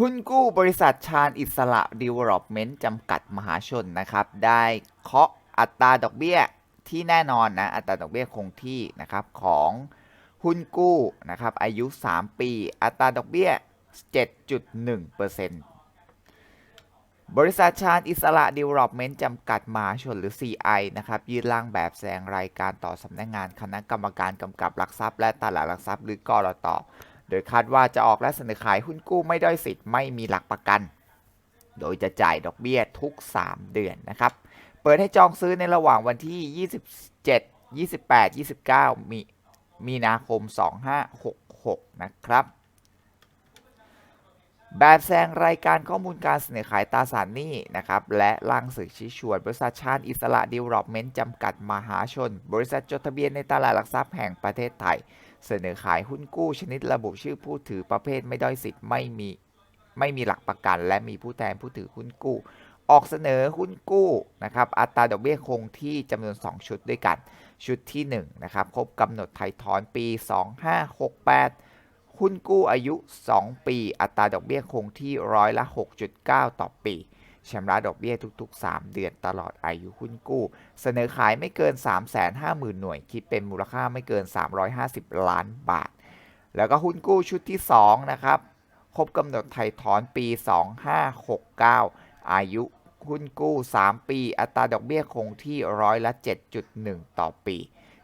หุ้นกู้บริษัทชาญอิสระ Development จำกัดมหาชนนะครับ ได้เคาะอัตราดอกเบี้ยที่แน่นอนนะอัตราดอกเบี้ยคงที่นะครับของหุ้นกู้นะครับอายุ 3 ปี อัตราดอกเบี้ย 7.1%บริษัทชาญอิสระ Development จำกัดมหาชนหรือ CI นะครับยื่นร่างแบบแสดงรายการต่อสำนักงงานคณะกรรมการกำกับหลักทรัพย์และตลาดหลักทรัพย์หรือกรตโดยคาดว่าจะออกและเสนอขายหุ้นกู้ไม่ด้อยสิทธิ์ไม่มีหลักประกัน โดยจะจ่ายดอกเบี้ยทุก 3 เดือนนะครับ เปิดให้จองซื้อในระหว่างวันที่ 27 28 29 มีมีนาคม 2566 นะครับแบบแสดงรายการข้อมูลการเสนอขายตราสารหนี้นะครับ และร่างสื่อชี้ชวน บริษัทชาติอิสระดีเวลอปเมนต์จำกัดมหาชน บริษัทจดทะเบียนในตลาดหลักทรัพย์แห่งประเทศไทย เสนอขายหุ้นกู้ชนิดระบุชื่อผู้ถือประเภทไม่ด้อยสิทธิ์ไม่มีไม่มีหลักประกัน และมีผู้แทนผู้ถือหุ้นกู้ ออกเสนอหุ้นกู้นะครับอัตราดอกเบี้ยคงที่จำนวน 2 ชุดด้วยกัน ชุดที่1นะครับครบกำหนดไถ่ถอนปี 2568 หุ้นกู้อายุ 2 ปี อัตราดอกเบี้ยคงที่ร้อยละ 6.9 ต่อปี ชำระดอกเบี้ยทุกๆ 3 เดือนตลอดอายุหุ้นกู้ เสนอขายไม่เกิน 350,000 หน่วย คิดเป็นมูลค่าไม่เกิน 350 ล้านบาท แล้วก็หุ้นกู้ชุดที่ 2 นะครับ ครบกำหนดไถ่ถอนปี 2569 อายุหุ้นกู้ 3 ปี อัตราดอกเบี้ยคงที่ร้อยละ 7.1 ต่อปี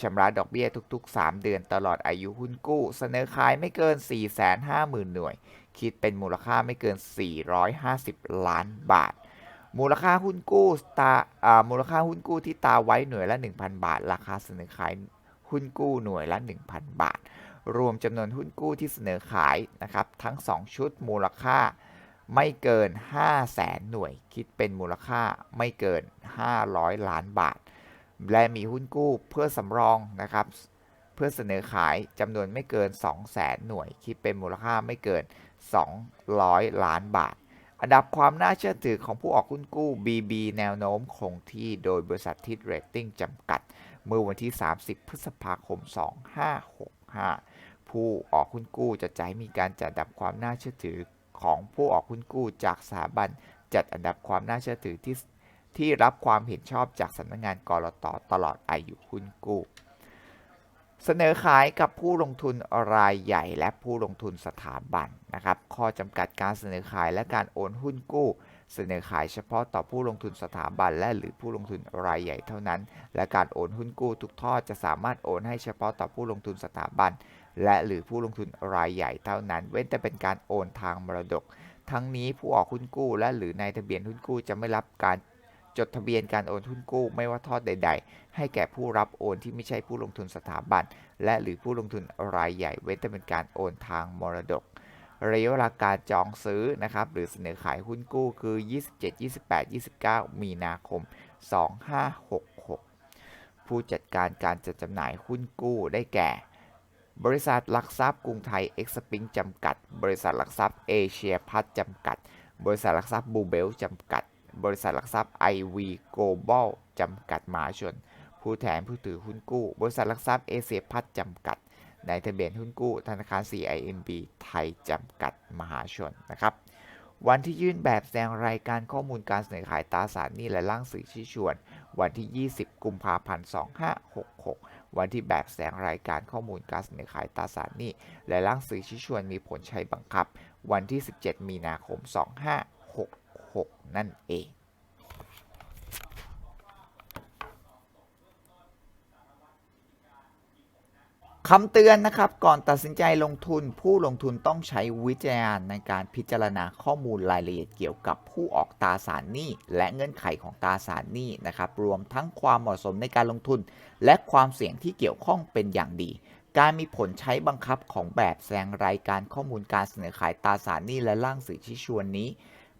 ชำระดอกเบี้ยทุก ๆ 3 เดือนตลอดอายุหุ้นกู้ เสนอขายไม่เกิน 450,000 หน่วย คิดเป็นมูลค่าไม่เกิน 450 ล้านบาท มูลค่าหุ้นกู้ตาอ่ามูลค่าหุ้นกู้ที่ตาไว้หน่วยละ 1,000 บาท ราคาเสนอขายหุ้นกู้หน่วยละ 1,000 บาท รวมจำนวนหุ้นกู้ที่เสนอขายนะครับทั้ง 2 ชุดมูลค่าไม่เกิน 5 0 0แสนหน่วย คิดเป็นมูลค่าไม่เกิน 500 ล้านบาท และมีหุ้นกู้เพื่อสำรองนะครับเพื่อเสนอขายจำนวนไม่เกิน 2 0 0แสนหน่วย คิดเป็นมูลค่าไม่เกิน 200 ล้านบาท อันดับความน่าเชื่อถือของผู้ออกหุ้นกู้ BB แนวโน้มคงที่โดยบริษัททิดเรตติ้งจำกัด เมื่อวันที่ 30 พฤษภาคม 2565 ผู้ออกหุ้นกู้จะจ่ายมีการจัดอันดับความน่าเชื่อถือของผู้ออกหุ้นกู้จากสถาบันจัดอันดับความน่าเชื่อถือที่ที่รับความเห็นชอบจากสำนักงงานกรตตลอดอายุหุ้นกู้ เสนอขายกับผู้ลงทุนรายใหญ่และผู้ลงทุนสถาบันนะครับ ข้อจำกัดการเสนอขายและการโอนหุ้นกู้ เสนอขายเฉพาะต่อผู้ลงทุนสถาบัน และหรือผู้ลงทุนรายใหญ่เท่านั้น และการโอนหุ้นกู้ทุกทอดจะสามารถโอนให้เฉพาะต่อผู้ลงทุนสถาบัน และหรือผู้ลงทุนรายใหญ่เท่านั้น เว้นแต่เป็นการโอนทางมรดก ทั้งนี้ผู้ออกหุ้นกู้และหรือนายทะเบียนหุ้นกู้จะไม่รับการ จดทะเบียนการโอนหุ้นกู้ไม่ว่าทอดใด ๆ ให้แก่ผู้รับโอนที่ไม่ใช่ผู้ลงทุนสถาบัน และหรือผู้ลงทุนรายใหญ่เว้นแต่เป็นการโอนทางมรดกระยะเวลาการจองซื้อนะครับหรือเสนอขายหุ้นกู้คือ 27 28 29 มีนาคม 2566 ผู้จัดการการจัดจำหน่ายหุ้นกู้ได้แก่ บริษัทหลักทรัพย์กรุงไทยเอ็กซ์ปิงจำกัด บริษัทหลักทรัพย์เอเชียพัฒจำกัด บริษัทหลักทรัพย์บูเบลจำกัด บริษัทหลักทรัพย์ IV Global จำกัดมหาชน ผู้แทนผู้ถือหุ้นกู้ บริษัทหลักทรัพย์เอเชียพัฒจำกัดนายทะเบียนหุ้นกู้ ธนาคาร CIMB ไทยจำกัดมหาชนนะครับวันที่ยื่นแบบแสดงรายการข้อมูลการเสนอขายตราสารหนี้และร่างสื่อชี้ชวน วันที่ 20 กุมภาพันธ์ 2566 วันที่แบบแสดงรายการข้อมูลการเสนอขายตราสารหนี้และร่างสื่อชี้ชวนมีผลใช้บังคับ วันที่ 17 มีนาคม 6 นั่นเองคำเตือนนะครับ ก่อนตัดสินใจลงทุนผู้ลงทุนต้องใช้วิจารณญาณในการพิจารณาข้อมูลรายละเอียดเกี่ยวกับผู้ออกตราสารหนี้ และเงื่อนไขของตราสารหนี้นะครับ รวมทั้งความเหมาะสมในการลงทุน และความเสี่ยงที่เกี่ยวข้องเป็นอย่างดี การมีผลใช้บังคับของแบบแสดงรายการข้อมูลการเสนอขายตราสารหนี้และร่างสื่อชี้ชวนนี้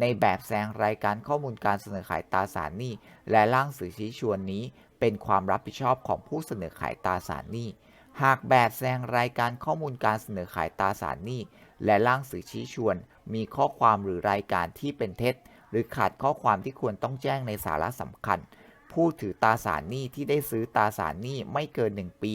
ในแบบแสดงรายการข้อมูลการเสนอขายตราสารหนี้ และร่างสื่อชี้ชวนนี้ เป็นความรับผิดชอบของผู้เสนอขายตราสารหนี้ หากแบบแสดงรายการข้อมูลการเสนอขายตราสารหนี้ และร่างสื่อชี้ชวน มีข้อความหรือรายการที่เป็นเท็จ หรือขาดข้อความที่ควรต้องแจ้งในสาระสำคัญ ผู้ถือตราสารหนี้ที่ได้ซื้อตราสารหนี้ไม่เกิน 1 ปี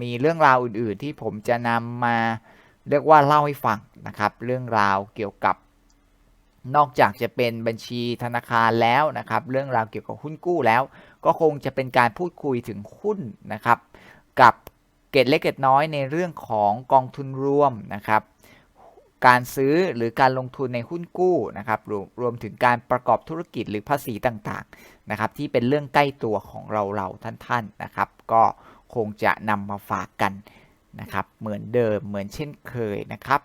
มีเรื่องราวอื่นๆ ที่ผมจะนำมาเรียกว่าเล่าให้ฟังนะครับ เรื่องราวเกี่ยวกับ นอกจากจะเป็นบัญชีธนาคารแล้วนะครับ เรื่องราวเกี่ยวกับหุ้นกู้แล้ว ก็คงจะเป็นการพูดคุยถึงหุ้นนะครับ กับเกตเล็กเกตน้อยในเรื่องของกองทุนรวมนะครับการซื้อหรือการลงทุนในหุ้นกู้นะครับรวมรวมถึงการประกอบธุรกิจหรือภาษีต่างๆนะครับที่เป็นเรื่องใกล้ตัวของเราเราท่านๆนะครับ ก็ คงจะนำมาฝากกันนะครับ เหมือนเดิมเหมือนเช่นเคยนะครับ